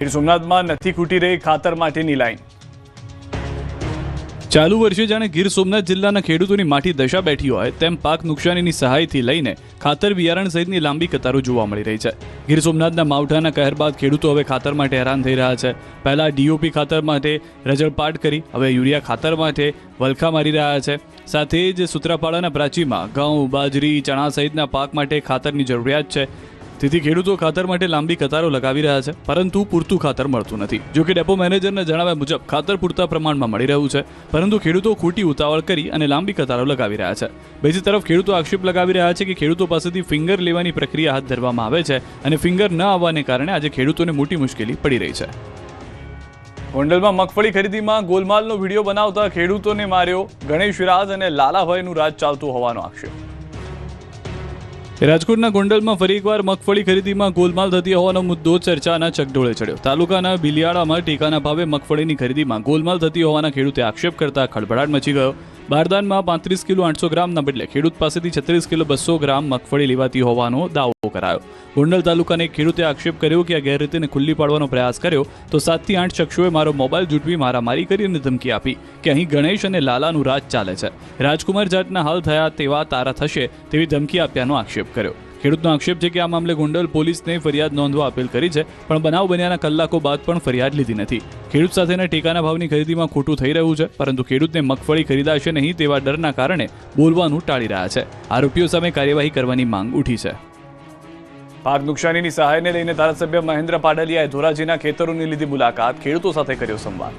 ગીર સોમનાથમાં નથી ખૂટી રહી ખાતર માટેની લાઈન. ચાલુ વર્ષે જાણે ગીર સોમનાથ જિલ્લાના ખેડૂતોની માઠી દશા બેઠી હોય તેમ પાક નુકસાનીની સહાયથી લઈને ખાતર બિયારણ સહિતની લાંબી કતારો જોવા મળી રહી છે. ગીર સોમનાથના માવઠાના કહેર બાદ ખેડૂતો હવે ખાતર માટે હેરાન થઈ રહ્યા છે. પહેલા ડીઓપી ખાતર માટે રજળપાટ કરી, હવે યુરિયા ખાતર માટે વલખા મારી રહ્યા છે. સાથે જ સૂત્રાપાડાના પ્રાચીમાં ઘઉં બાજરી, ચણા સહિતના પાક માટે ખાતરની જરૂરિયાત છે. તેથી ખેડૂતો ખાતર માટે લાંબી કતારો લગાવી રહ્યા છે, પરંતુ પૂરતું ખાતર મળતું નથી. જો કે ડેપો મેનેજરના જણાવ્યા મુજબ, ખાતર પૂરતા પ્રમાણમાં મળી રહ્યું છે, પરંતુ ખેડૂતો ખોટી ઉતાવળ કરી અને લાંબી કતારો લગાવી રહ્યા છે. બીજી તરફ, ખેડૂતો આક્ષેપ લગાવી રહ્યા છે કે ખેડૂતો પાસેથી ફિંગર લેવાની પ્રક્રિયા હાથ ધરવામાં આવે છે અને ફિંગર ન આવવાને કારણે આજે ખેડૂતોને મોટી મુશ્કેલી પડી રહી છે. ગોંડલમાં મગફળી ખરીદીમાં ગોલમાલનો વીડિયો બનાવતા ખેડૂતોને માર્યો ગણેશ રાજ અને લાલાભાઈનું રાજ ચાલતું હોવાનો આક્ષેપ. રાજકોટના ગોંડલમાં ફરી એકવાર મગફળી ખરીદીમાં ગોલમાલ થતી હોવાનો મુદ્દો ચર્ચાના ચકડોળે ચડ્યો. તાલુકાના બિલિયાળામાં ટેકાના ભાવે મગફળીની ખરીદીમાં ગોલમાલ થતી હોવાના ખેડૂતે આક્ષેપ કરતા ખળભળાટ મચી ગયો. બારદાનમાં પાંત્રીસ કિલો આઠસો ગ્રામના બદલે ખેડૂત પાસેથી છત્રીસ કિલો બસો ગ્રામ મગફળી લેવાતી હોવાનો દાવો કરાયો. ગોંડલ તાલુકાના એક ખેડૂતે આક્ષેપ કર્યો કે આ ગેરરીતિને ખુલ્લી પાડવાનો પ્રયાસ કર્યો તો સાતથી આઠ શખ્સોએ મારો મોબાઈલ જૂટવી મારામારી કરી અને ધમકી આપી કે અહીં ગણેશ અને લાલાનું રાજ ચાલે છે. રાજકુમાર જાટના હાલ થયા તેવા તારા થશે તેવી ધમકી આપ્યાનો આક્ષેપ કર્યો. ખેડૂતનો આક્ષેપ છે કે આ મામલે ગોંડલ પોલીસને ફરિયાદ નોંધવા અપીલ કરી છે, પણ બનાવ બન્યાના કલાકો બાદ પણ ફરિયાદ લીધી નથી. ખેડૂત સાથેના ટેકાના ભાવની ખરીદીમાં ખોટું થઈ રહ્યું છે, પરંતુ ખેડૂતને મગફળી ખરીદાશે નહીં તેવા ડરના કારણે બોલવાનું ટાળી રહ્યા છે. આરોપીઓ સામે કાર્યવાહી કરવાની માંગ ઉઠી છે. પાક નુકસાનીની સહાયને લઈને ધારાસભ્ય મહેન્દ્ર પાડલિયાએ ધોરાજીના ખેતરોની લીધી મુલાકાત. ખેડૂતો સાથે કર્યો સંવાદ.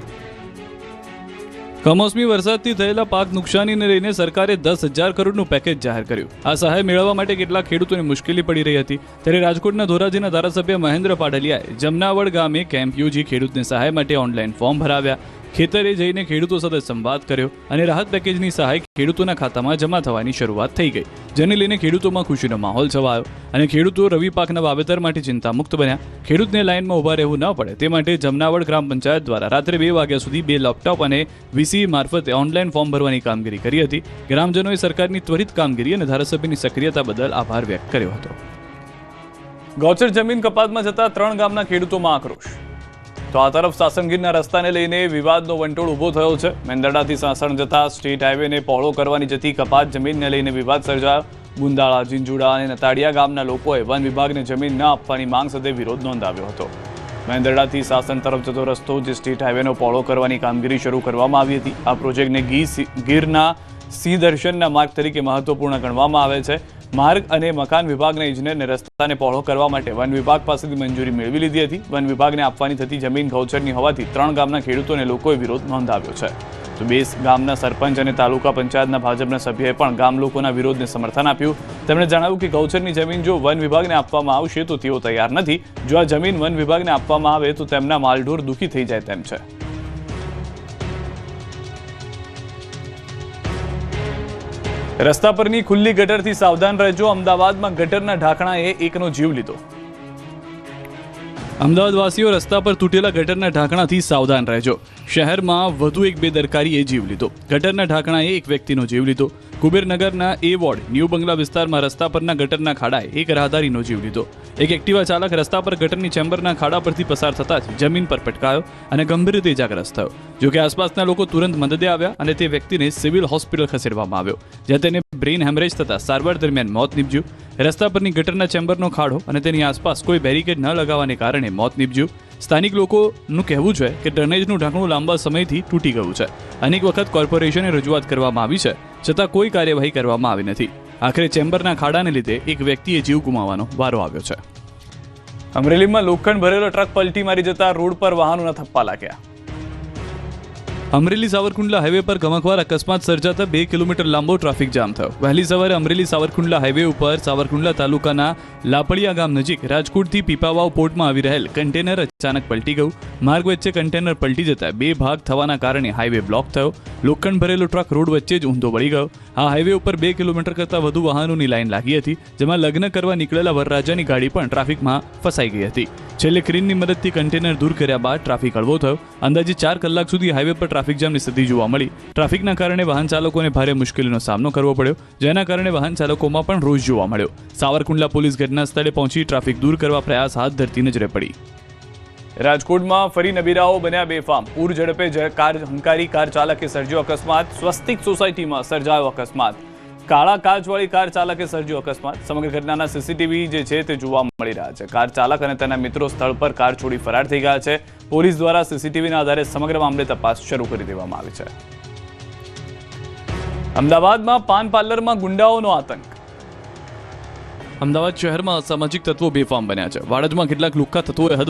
કમોસમી વરસાદથી થયેલા પાક નુકસાનીને લઈને સરકારે દસ હજાર કરોડનું પેકેજ જાહેર કર્યું. આ સહાય મેળવવા માટે કેટલાક ખેડૂતોને મુશ્કેલી પડી રહી હતી. ત્યારે રાજકોટના ધોરાજીના ધારાસભ્ય મહેન્દ્ર પાડલિયાએ જમનાવડ ગામે કેમ્પ યોજી ખેડૂતને સહાય માટે ઓનલાઈન ફોર્મ ભરાવ્યા. ખેતરે જઈને ખેડૂતો સાથે સંવાદ કર્યો અને રાહત પેકેજની સહાય ખેડૂતોના ખાતામાં જમા થવાની શરૂઆત થઈ ગઈ, જેને લઈને ખેડૂતોમાં ખુશીનો માહોલ છવાયો અને ખેડૂતો રવિ પાકના વાવેતર માટે ચિંતામુક્ત બન્યા. ખેડૂતને લાઇનમાં ઊભા રહેવું ન પડે, તે માટે જમનાવડ ગ્રામ પંચાયત દ્વારા રાત્રે બે વાગ્યા સુધી બે લેપટોપ અને વીસી મારફતે ઓનલાઈન ફોર્મ ભરવાની કામગીરી કરી હતી. ગ્રામજનોએ સરકારની ત્વરિત કામગીરી અને ધારાસભ્યની સક્રિયતા બદલ આભાર વ્યક્ત કર્યો હતો. ગૌચર જમીન કપાતમાં જતા ત્રણ ગામના ખેડૂતોમાં આક્રોશ તો આ તરફ સાસણગીરના રસ્તાને લઈને વિવાદનો વંટોળ ઊભો થયો છે. મેંદરડાથી સાસણ જતા સ્ટેટ હાઈવેને પહોળો કરવાની જતી કપાત જમીનને લઈને વિવાદ સર્જાયો. ગુંદાળા ઝીંઝુડા અને નતાડિયા ગામના લોકોએ વન વિભાગને જમીન ન આપવાની માંગ સાથે વિરોધ નોંધાવ્યો હતો. મેંદરડાથી સાસણ તરફ જતો રસ્તો જે સ્ટેટ હાઈવેનો પહોળો કરવાની કામગીરી શરૂ કરવામાં આવી હતી. આ પ્રોજેક્ટને ગી ગીરના સિંહ દર્શનના માર્ગ તરીકે મહત્વપૂર્ણ ગણવામાં આવે છે. માર્ગ અને મકાન વિભાગના ઇજનેરને રસ્તાને પહોળો કરવા માટે વન વિભાગ પાસેથી મંજૂરી મેળવી લીધી હતી. વન વિભાગને આપવાની થતી જમીન ગૌચરની હોવાથી ત્રણ ગામના ખેડૂતોને લોકોએ વિરોધ નોંધાવ્યો છે. તો બે ગામના સરપંચ અને તાલુકા પંચાયતના ભાજપના સભ્યએ પણ ગામ લોકોના વિરોધને સમર્થન આપ્યું. તેમણે જણાવ્યું કે ગૌચરની જમીન જો વન વિભાગને આપવામાં આવશે તો તેઓ તૈયાર નથી. જો આ જમીન વન વિભાગને આપવામાં આવે તો તેમના માલઢોર દુઃખી થઈ જાય તેમ છે. રસ્તા પરની ખુલ્લી ગટરથી સાવધાન રહેજો. અમદાવાદમાં ગટરના ઢાંકણાએ એકનો જીવ લીધો. અમદાવાદવાસીઓ રસ્તા પર તૂટેલા ગટરના ઢાંકણાથી સાવધાન રહેજો. શહેરમાં વધુ એક બેદરકારીએ જીવ લીધો. ગટરના ઢાંકણાએ એક વ્યક્તિનો જીવ લીધો. કુબેરનગરના એ વોર્ડ, ન્યૂ બંગલા વિસ્તારમાં રસ્તા પરના ગટરના ખાડાએ એક રાહદારીનો જીવ લીધો. એક એક્ટિવા ચાલક રસ્તા પર ગટરની ચેમ્બરના ખાડા પરથી પસાર થતા જ જમીન પર પટકાયો અને ગંભીર રીતે ઇજાગ્રસ્ત થયો. જોકે આસપાસના લોકો તુરંત મદદે આવ્યા અને તે વ્યક્તિને સિવિલ હોસ્પિટલ ખસેડવામાં આવ્યો, જ્યાં તેને બ્રેઇન હેમરેજ થતા સારવાર દરમિયાન મોત નીપજ્યું. રસ્તા પરની ગટરના ચેમ્બરનો ખાડો અને તેની આસપાસ કોઈ બેરિકેડ ન લગાવવાને કારણે મોત નીપજ્યું. સ્થાનિક લોકોનું કહેવું છે કે ડ્રેનેજનું ઢાંકણું લાંબા સમયથી તૂટી ગયું છે. અનેક વખત કોર્પોરેશને રજૂઆત કરવામાં આવી છે, છતાં કોઈ કાર્યવાહી કરવામાં આવી નથી. આખરે ચેમ્બરના ખાડાને લીધે એક વ્યક્તિએ જીવ ગુમાવવાનો વારો આવ્યો છે. અમરેલીમાં લોખંડ ભરેલો ટ્રક પલટી મારી જતા રોડ પર વાહનોના થપ્પા લાગ્યા. અમરેલી સાવરકુંડલા હાઈવે પર ગમકવાર અકસ્માત સર્જાતા બે કિલોમીટર લાંબો ટ્રાફિક જામ થયો. વહેલી સવારે અમરેલી સાવરકુંડલા હાઈવે ઉપર સાવરકુંડલા તાલુકાના લાપડિયા ગામ નજીક રાજકોટથી પીપાવાવ પોર્ટમાં આવી રહેલ કન્ટેનર અચાનક પલટી ગયું. માર્ગ વચ્ચે કન્ટેનર પલટી જતા બે ભાગ થવાના કારણે હાઈવે બ્લોક થયો. લોખંડ ભરેલો ટ્રક રોડ વચ્ચે જ ઊંધો વળી ગયો. આ હાઈવે ઉપર બે કિલોમીટર કરતાં વધુ વાહનોની લાઈન લાગી હતી, જેમાં લગ્ન કરવા નીકળેલા વરરાજાની ગાડી પણ ટ્રાફિકમાં ફસાઈ ગઈ હતી. છેલ્લે ક્રેનની મદદથી કન્ટેનર દૂર કર્યા બાદ ટ્રાફિક હળવો થયો. અંદાજે ચાર કલાક સુધી હાઈવે પર ટ્રાફિક જામની સ્થિતિ જોવા મળી. ટ્રાફિકના કારણે વાહન ચાલકોને ભારે મુશ્કેલીનો સામનો કરવો પડ્યો, જેના કારણે વાહન ચાલકોમાં પણ રોષ જોવા મળ્યો. સાવરકુંડલા પોલીસ ઘટના સ્થળે પહોંચી ટ્રાફિક દૂર કરવા પ્રયાસ હાથ ધરતી નજરે પડી. રાજકોટમાં ફરી નબીરાઓ બન્યા બેફામ. પૂર ઝડપે કાર, હંકારી કાર ચાલકે સર્જ્યો અકસ્માત. સ્વસ્તિક સોસાયટીમાં સર્જાયો અકસ્માત. કાળા કાચવાળી કાર ચાલકે સર્જ્યો અકસ્માત. સમગ્ર ઘટનાના સીસીટીવી જે છે તે જોવા મળી રહ્યા છે. કાર ચાલક અને તેના મિત્રો સ્થળ પર કાર છોડી ફરાર થઈ ગયા છે. પોલીસ દ્વારા સીસીટીવીના આધારે સમગ્ર મામલે તપાસ શરૂ કરી દેવામાં આવી છે. અમદાવાદમાં પાન પાર્લરમાં ગુંડાઓનો આતંક. અમદાવાદ શહેરમાં અસામાજિક તત્વો બેફામ બન્યા છે. વાડજમાં કેટલાક લુખ્ખા તત્વોએ હદ